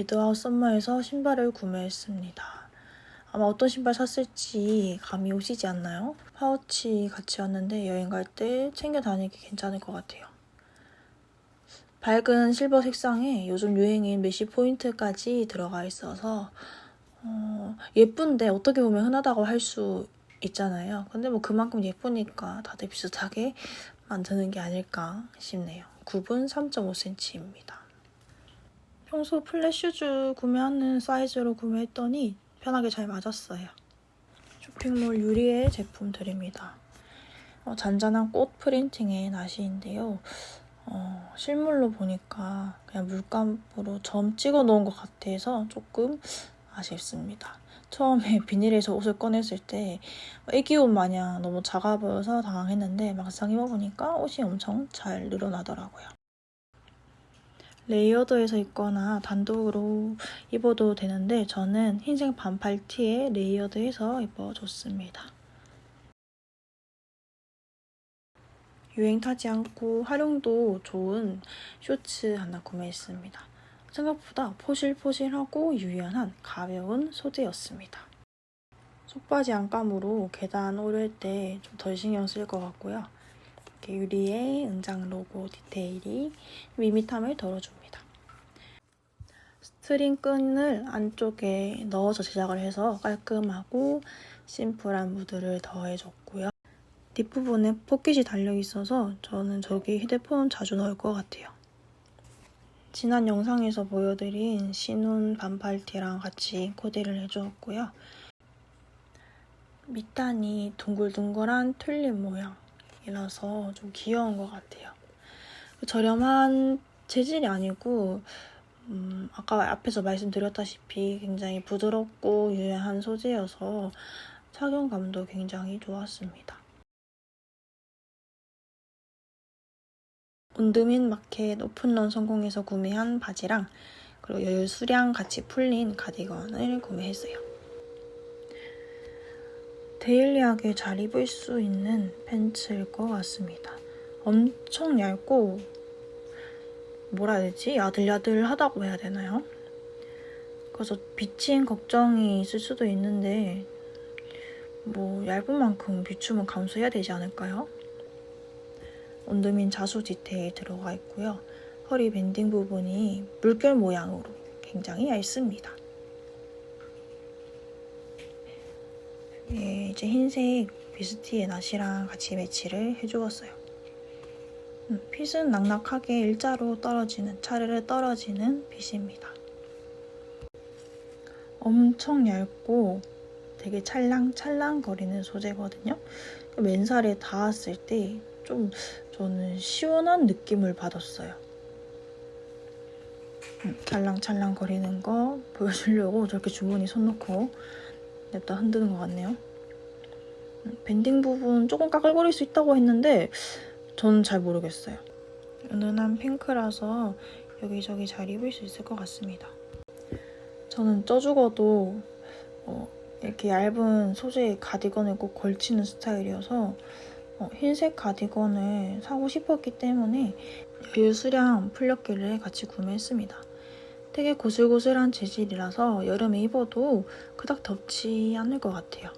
위드아웃 썸머에서 신발을 구매했습니다. 아마 어떤 신발 샀을지 감이 오시지 않나요? 파우치 같이 왔는데 여행 갈 때 챙겨 다니기 괜찮을 것 같아요. 밝은 실버 색상에 요즘 유행인 메쉬 포인트까지 들어가 있어서 어, 예쁜데 어떻게 보면 흔하다고 할 수 있잖아요. 근데 뭐 그만큼 예쁘니까 다들 비슷하게 만드는 게 아닐까 싶네요. 굽은 3.5cm입니다. 평소 플랫 슈즈 구매하는 사이즈로 구매했더니 편하게 잘 맞았어요. 쇼핑몰 유리의 제품들입니다. 어, 잔잔한 꽃 프린팅의 나시인데요. 어, 실물로 보니까 그냥 물감으로 점 찍어 놓은 것 같아서 조금 아쉽습니다. 처음에 비닐에서 옷을 꺼냈을 때 애기 옷 마냥 너무 작아 보여서 당황했는데 막상 입어보니까 옷이 엄청 잘 늘어나더라고요. 레이어드해서 입거나 단독으로 입어도 되는데 저는 흰색 반팔 티에 레이어드해서 입어줬습니다. 유행 타지 않고 활용도 좋은 쇼츠 하나 구매했습니다. 생각보다 포실포실하고 유연한 가벼운 소재였습니다. 속바지 안감으로 계단 오를 때 좀 덜 신경 쓸 것 같고요. 유리에 은장 로고 디테일이 밋밋함을 덜어줍니다. 스트링 끈을 안쪽에 넣어서 제작을 해서 깔끔하고 심플한 무드를 더해줬고요. 뒷부분에 포켓이 달려있어서 저는 저기 휴대폰 자주 넣을 것 같아요. 지난 영상에서 보여드린 신혼 반팔티랑 같이 코디를 해주었고요. 밑단이 둥글둥글한 튤립 모양이라서 좀 귀여운 것 같아요. 저렴한 재질이 아니고 음, 아까 앞에서 말씀드렸다시피 굉장히 부드럽고 유연한 소재여서 착용감도 굉장히 좋았습니다. 온드민 마켓 오픈런 성공에서 구매한 바지랑 그리고 여유 수량 같이 풀린 가디건을 구매했어요. 데일리하게 잘 입을 수 있는 팬츠일 것 같습니다. 엄청 얇고 뭐라 해야 되지? 야들야들하다고 해야 되나요? 그래서 비침 걱정이 있을 수도 있는데 뭐 얇은 만큼 비춤은 감수해야 되지 않을까요? 온드민 자수 디테일 들어가 있고요. 허리 밴딩 부분이 물결 모양으로 굉장히 얇습니다. 예, 이제 흰색 비스티의 나시랑 같이 매치를 해주었어요. 음, 핏은 낙낙하게 일자로 떨어지는, 차르르 떨어지는 핏입니다. 엄청 얇고 되게 찰랑찰랑 거리는 소재거든요. 맨살에 닿았을 때 좀 저는 시원한 느낌을 받았어요. 음, 찰랑찰랑 거리는 거 보여주려고 저렇게 주머니 손 넣고 냅다 흔드는 것 같네요. 음, 밴딩 부분 조금 까끌거릴 수 있다고 했는데 저는 잘 모르겠어요. 은은한 핑크라서 여기저기 잘 입을 수 있을 것 같습니다. 저는 쪄 죽어도 어, 이렇게 얇은 소재의 가디건을 꼭 걸치는 스타일이어서 어, 흰색 가디건을 사고 싶었기 때문에 유수량 풀렸기를 같이 구매했습니다. 되게 고슬고슬한 재질이라서 여름에 입어도 그닥 덥지 않을 것 같아요.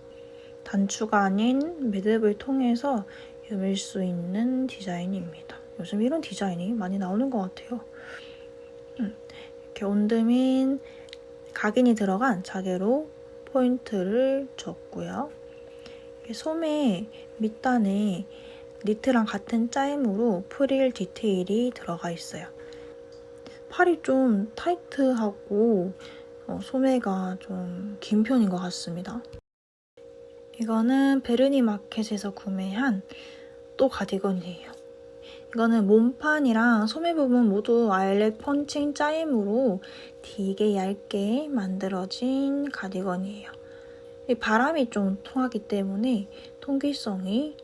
단추가 아닌 매듭을 통해서 여밀 수 있는 디자인입니다. 요즘 이런 디자인이 많이 나오는 것 같아요. 음, 이렇게 온드민 각인이 들어간 자개로 포인트를 줬고요. 소매 밑단에 니트랑 같은 짜임으로 프릴 디테일이 들어가 있어요. 팔이 좀 타이트하고 어, 소매가 좀 긴 편인 것 같습니다. 이거는 베르니 마켓에서 구매한 또 가디건이에요. 이거는 몸판이랑 소매 부분 모두 아일렛 펀칭 짜임으로 되게 얇게 만들어진 가디건이에요. 바람이 좀 통하기 때문에 통기성이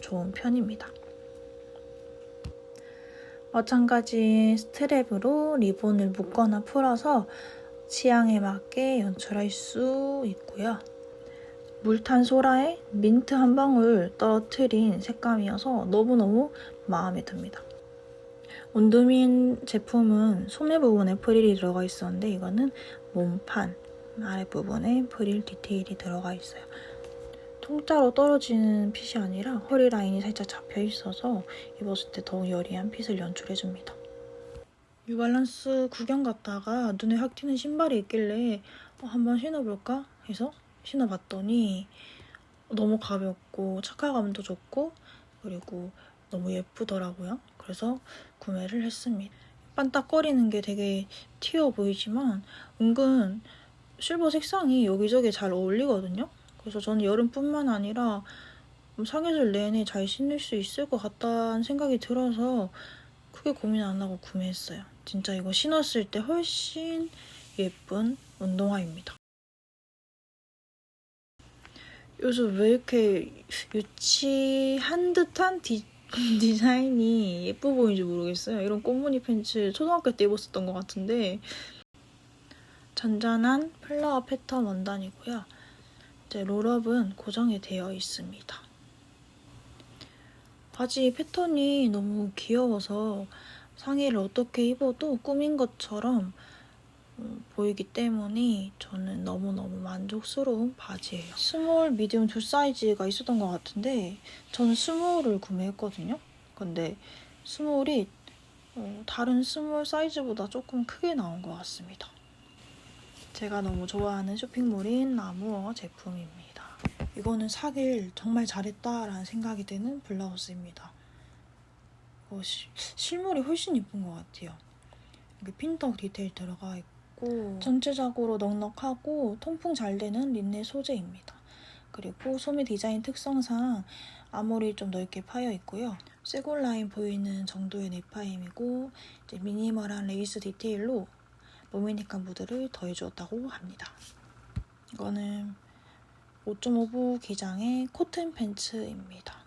좋은 편입니다. 마찬가지 스트랩으로 리본을 묶거나 풀어서 취향에 맞게 연출할 수 있고요. 물탄 소라에 민트 한 방울 떨어뜨린 색감이어서 너무너무 마음에 듭니다. 온두민 제품은 소매 부분에 프릴이 들어가 있었는데 이거는 몸판 아랫부분에 프릴 디테일이 들어가 있어요. 통짜로 떨어지는 핏이 아니라 허리 라인이 살짝 잡혀 있어서 입었을 때 더욱 여리한 핏을 연출해줍니다. 뉴발란스 구경 갔다가 눈에 확 띄는 신발이 있길래 어, 한번 신어볼까 해서 신어봤더니 너무 가볍고 착화감도 좋고 그리고 너무 예쁘더라고요. 그래서 구매를 했습니다. 반딱거리는 게 되게 튀어 보이지만 은근 실버 색상이 여기저기 잘 어울리거든요. 그래서 저는 여름뿐만 아니라 사계절 내내 잘 신을 수 있을 것 같다는 생각이 들어서 크게 고민 안 하고 구매했어요. 진짜 이거 신었을 때 훨씬 예쁜 운동화입니다. 요즘 왜 이렇게 유치한 듯한 디, 디자인이 예뻐 보이는지 모르겠어요. 이런 꽃무늬 팬츠 초등학교 때 입었었던 것 같은데 잔잔한 플라워 패턴 원단이고요. 이제 롤업은 고정이 되어 있습니다. 바지 패턴이 너무 귀여워서 상의를 어떻게 입어도 꾸민 것처럼 음, 보이기 때문에 저는 너무너무 만족스러운 바지예요. 스몰, 미디움 두 사이즈가 있었던 것 같은데 저는 스몰을 구매했거든요. 근데 스몰이 어, 다른 스몰 사이즈보다 조금 크게 나온 것 같습니다. 제가 너무 좋아하는 쇼핑몰인 나무어 제품입니다. 이거는 사길 정말 잘했다라는 생각이 드는 블라우스입니다. 어, 시, 실물이 훨씬 이쁜 것 같아요. 여기 핀떡 디테일 들어가 있고 전체적으로 넉넉하고 통풍 잘 되는 린넨 소재입니다. 그리고 소매 디자인 특성상 앞머리 좀 넓게 파여 있고요. 쇄골 라인 보이는 정도의 넥파임이고 이제 미니멀한 레이스 디테일로 로메니카 무드를 더해주었다고 합니다. 이거는 5.5부 기장의 코튼 팬츠입니다.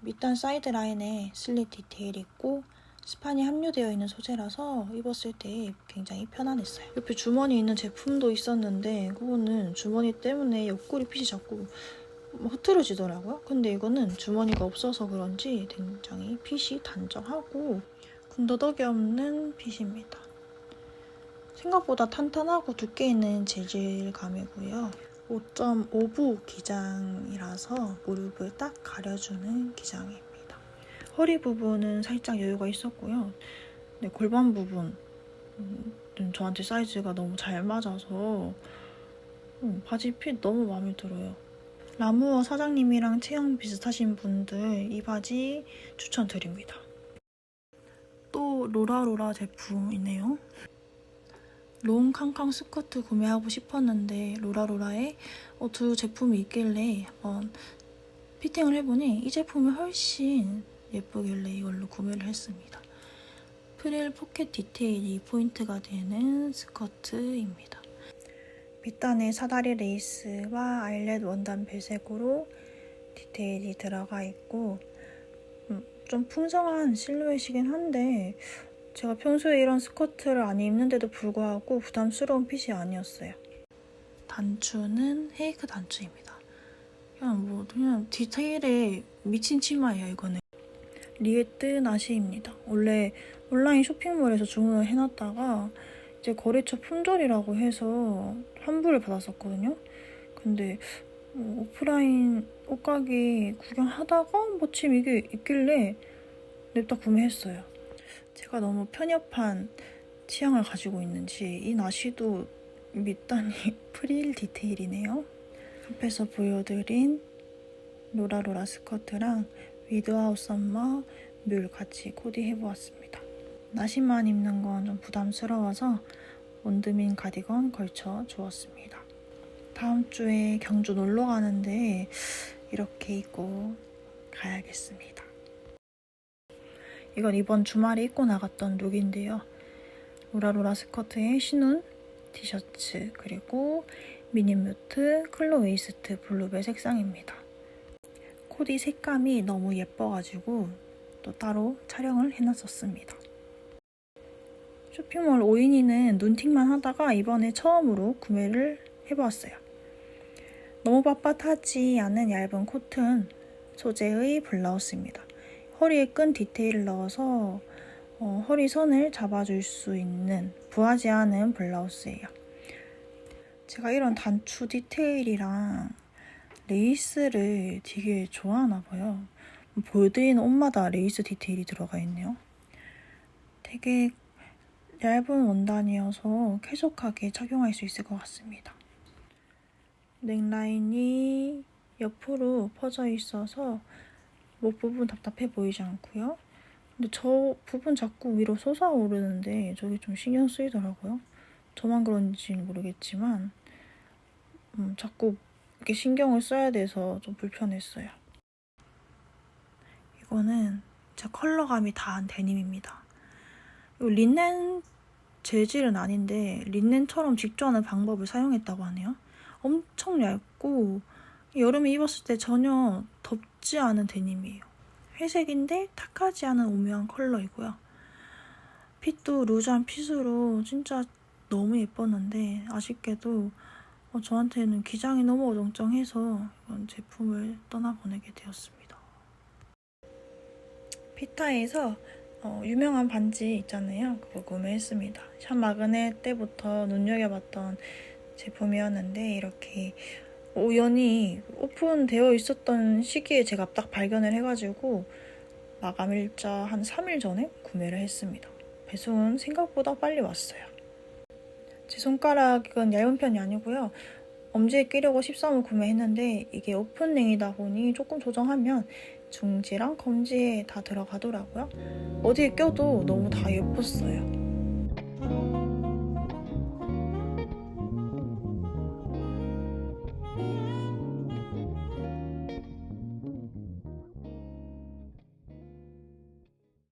밑단 사이드 라인에 슬릿 디테일이 있고 스판이 함유되어 있는 소재라서 입었을 때 굉장히 편안했어요. 옆에 주머니 있는 제품도 있었는데 그거는 주머니 때문에 옆구리 핏이 자꾸 흐트러지더라고요. 근데 이거는 주머니가 없어서 그런지 굉장히 핏이 단정하고 군더더기 없는 핏입니다. 생각보다 탄탄하고 두께 있는 재질감이고요. 5.5부 기장이라서 무릎을 딱 가려주는 기장입니다. 허리 부분은 살짝 여유가 있었고요. 네, 골반 부분은 저한테 사이즈가 너무 잘 맞아서 음, 바지 핏 너무 마음에 들어요. 라무어 사장님이랑 체형 비슷하신 분들 이 바지 추천드립니다. 또 로라로라 제품이네요. 롱 캉캉 스커트 구매하고 싶었는데 로라로라에 어, 두 제품이 있길래 한번 피팅을 해보니 이 제품이 훨씬 예쁘길래 이걸로 구매를 했습니다. 프릴 포켓 디테일이 포인트가 되는 스커트입니다. 밑단에 사다리 레이스와 아일렛 원단 배색으로 디테일이 들어가 있고 음, 좀 풍성한 실루엣이긴 한데 제가 평소에 이런 스커트를 안 입는데도 불구하고 부담스러운 핏이 아니었어요. 단추는 헤이크 단추입니다. 그냥 뭐 그냥 디테일에 미친 치마예요 이거는. 리에트 나시입니다. 원래 온라인 쇼핑몰에서 주문을 해놨다가 이제 거래처 품절이라고 해서 환불을 받았었거든요. 근데 뭐 오프라인 옷가게 구경하다가 마침 이게 있길래 냅다 구매했어요. 제가 너무 편협한 취향을 가지고 있는지 이 나시도 밑단이 프릴 디테일이네요. 앞에서 보여드린 로라로라 스커트랑 위드아웃 썸머 뮬 같이 코디해보았습니다. 나시만 입는 건 좀 부담스러워서 원드민 가디건 걸쳐 주었습니다. 다음 주에 경주 놀러 가는데 이렇게 입고 가야겠습니다. 이건 이번 주말에 입고 나갔던 룩인데요. 로라로라 스커트에 신은 티셔츠 그리고 미니뮤트 클로 웨이스트 블루벨 색상입니다. 코디 색감이 너무 예뻐가지고 또 따로 촬영을 해놨었습니다. 쇼핑몰 오인이는 눈팅만 하다가 이번에 처음으로 구매를 해보았어요. 너무 빳빳하지 않은 얇은 코튼 소재의 블라우스입니다. 허리에 끈 디테일을 넣어서 어, 허리 선을 잡아줄 수 있는 부하지 않은 블라우스예요. 제가 이런 단추 디테일이랑 레이스를 되게 좋아하나 봐요. 보여드리는 옷마다 레이스 디테일이 들어가 있네요. 되게 얇은 원단이어서 쾌적하게 착용할 수 있을 것 같습니다. 넥라인이 옆으로 퍼져 있어서 목 부분 답답해 보이지 않고요. 근데 저 부분 자꾸 위로 솟아오르는데 저게 좀 신경 쓰이더라고요. 저만 그런지는 모르겠지만 음, 자꾸 이렇게 신경을 써야 돼서 좀 불편했어요. 이거는 제 컬러감이 다한 데님입니다. 린넨 재질은 아닌데 린넨처럼 직조하는 방법을 사용했다고 하네요. 엄청 얇고 여름에 입었을 때 전혀 덥지 않은 데님이에요. 회색인데 탁하지 않은 오묘한 컬러이고요. 핏도 루즈한 핏으로 진짜 너무 예뻤는데 아쉽게도 어, 저한테는 기장이 너무 어정쩡해서 이건 제품을 떠나보내게 되었습니다. 피타에서 어, 유명한 반지 있잖아요. 그거 구매했습니다. 샵 마그넷 때부터 눈여겨봤던 제품이었는데 이렇게 우연히 오픈되어 있었던 시기에 제가 딱 발견을 해가지고 마감일자 한 3일 전에 구매를 했습니다. 배송은 생각보다 빨리 왔어요. 제 손가락은 얇은 편이 아니고요. 엄지에 끼려고 13호 구매했는데 이게 오픈링이다 보니 조금 조정하면 중지랑 검지에 다 들어가더라고요. 어디에 껴도 너무 다 예뻤어요.